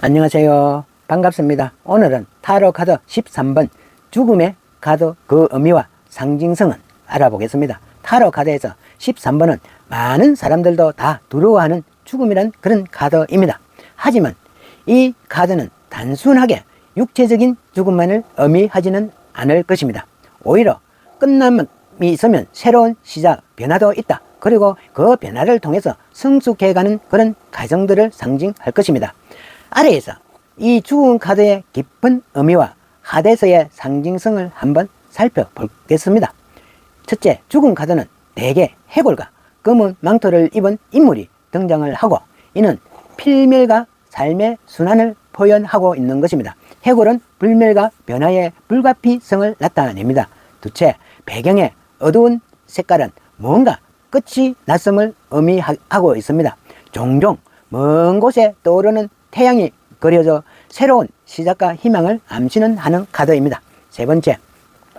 안녕하세요. 반갑습니다. 오늘은 타로 카드 13번 죽음의 카드 그 의미와 상징성은 알아보겠습니다. 타로 카드에서 13번은 많은 사람들도 다 두려워하는 죽음이란 그런 카드입니다. 하지만 이 카드는 단순하게 육체적인 죽음만을 의미하지는 않을 것입니다. 오히려 끝남이 있으면 새로운 시작, 변화도 있다. 그리고 그 변화를 통해서 성숙해가는 그런 과정들을 상징할 것입니다. 아래에서 이 죽은 카드의 깊은 의미와 하데스의 상징성을 한번 살펴보겠습니다. 첫째, 죽은 카드는 대개 해골과 검은 망토를 입은 인물이 등장을 하고 이는 필멸과 삶의 순환을 표현하고 있는 것입니다. 해골은 불멸과 변화의 불가피성을 나타냅니다. 둘째, 배경의 어두운 색깔은 뭔가 끝이 났음을 의미하고 있습니다. 종종 먼 곳에 떠오르는 태양이 그려져 새로운 시작과 희망을 암시는 하는 카드입니다. 세 번째,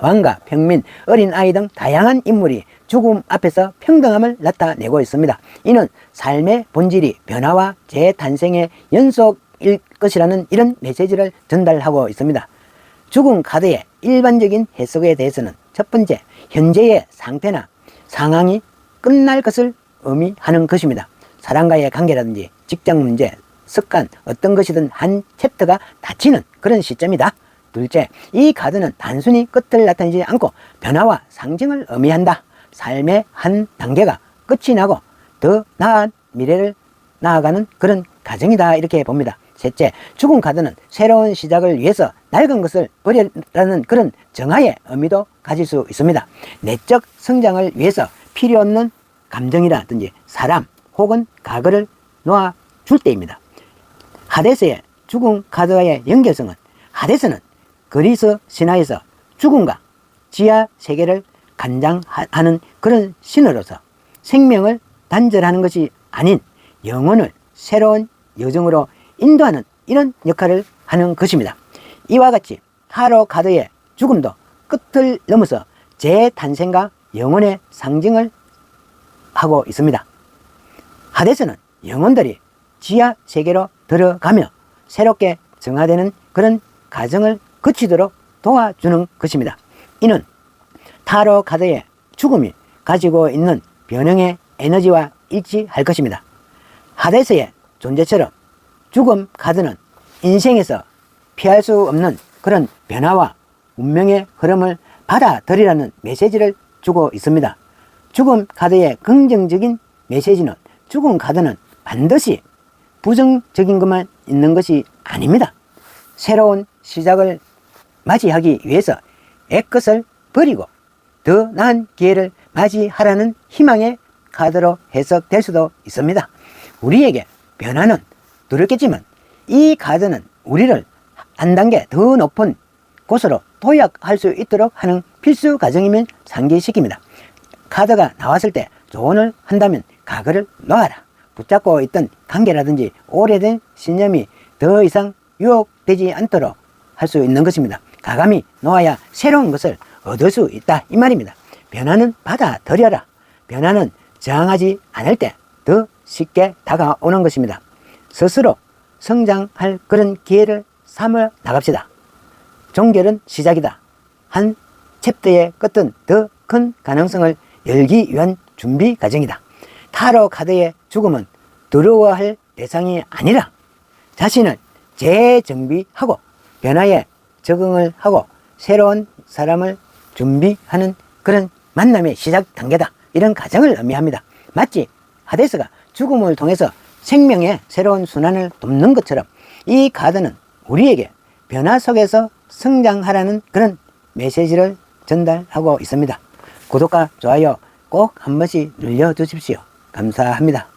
왕과 평민, 어린아이 등 다양한 인물이 죽음 앞에서 평등함을 나타내고 있습니다. 이는 삶의 본질이 변화와 재탄생의 연속일 것이라는 이런 메시지를 전달하고 있습니다. 죽음 카드의 일반적인 해석에 대해서는 첫 번째, 현재의 상태나 상황이 끝날 것을 의미하는 것입니다. 사람과의 관계라든지 직장 문제, 습관, 어떤 것이든 한 챕터가 닫히는 그런 시점이다. 둘째, 이 카드는 단순히 끝을 나타내지 않고 변화와 상징을 의미한다. 삶의 한 단계가 끝이 나고 더 나은 미래를 나아가는 그런 과정이다. 이렇게 봅니다. 셋째, 죽은 카드는 새로운 시작을 위해서 낡은 것을 버리라는 그런 정화의 의미도 가질 수 있습니다. 내적 성장을 위해서 필요 없는 감정이라든지 사람 혹은 과거를 놓아줄 때입니다. 하데스의 죽음 카드와의 연결성은 하데스는 그리스 신화에서 죽음과 지하 세계를 간장하는 그런 신으로서 생명을 단절하는 것이 아닌 영혼을 새로운 여정으로 인도하는 이런 역할을 하는 것입니다. 이와 같이 타로 카드의 죽음도 끝을 넘어서 재탄생과 영혼의 상징을 하고 있습니다. 하데스는 영혼들이 지하 세계로 들어가며 새롭게 정화되는 그런 과정을 거치도록 도와주는 것입니다. 이는 타로 카드의 죽음이 가지고 있는 변형의 에너지와 일치할 것입니다. 하데스의 존재처럼 죽음 카드는 인생에서 피할 수 없는 그런 변화와 운명의 흐름을 받아들이라는 메시지를 주고 있습니다. 죽음 카드의 긍정적인 메시지는 죽음 카드는 반드시 부정적인 것만 있는 것이 아닙니다. 새로운 시작을 맞이하기 위해서 애것을 버리고 더 나은 기회를 맞이하라는 희망의 카드로 해석될 수도 있습니다. 우리에게 변화는 두렵겠지만 이 카드는 우리를 한 단계 더 높은 곳으로 도약할 수 있도록 하는 필수 과정이면 상기시킵니다. 카드가 나왔을 때 조언을 한다면 과거를 놓아라. 붙잡고 있던 관계라든지 오래된 신념이 더 이상 유혹되지 않도록 할 수 있는 것입니다. 가감히 놓아야 새로운 것을 얻을 수 있다. 이 말입니다. 변화는 받아들여라. 변화는 저항하지 않을 때 더 쉽게 다가오는 것입니다. 스스로 성장할 그런 기회를 삼아 나갑시다. 종결은 시작이다. 한 챕터의 끝은 더 큰 가능성을 열기 위한 준비 과정이다. 타로 카드의 죽음은 두려워할 대상이 아니라 자신을 재정비하고 변화에 적응을 하고 새로운 사람을 준비하는 그런 만남의 시작 단계다. 이런 과정을 의미합니다. 마치 하데스가 죽음을 통해서 생명의 새로운 순환을 돕는 것처럼 이 카드는 우리에게 변화 속에서 성장하라는 그런 메시지를 전달하고 있습니다. 구독과 좋아요 꼭 한 번씩 눌러주십시오. 감사합니다.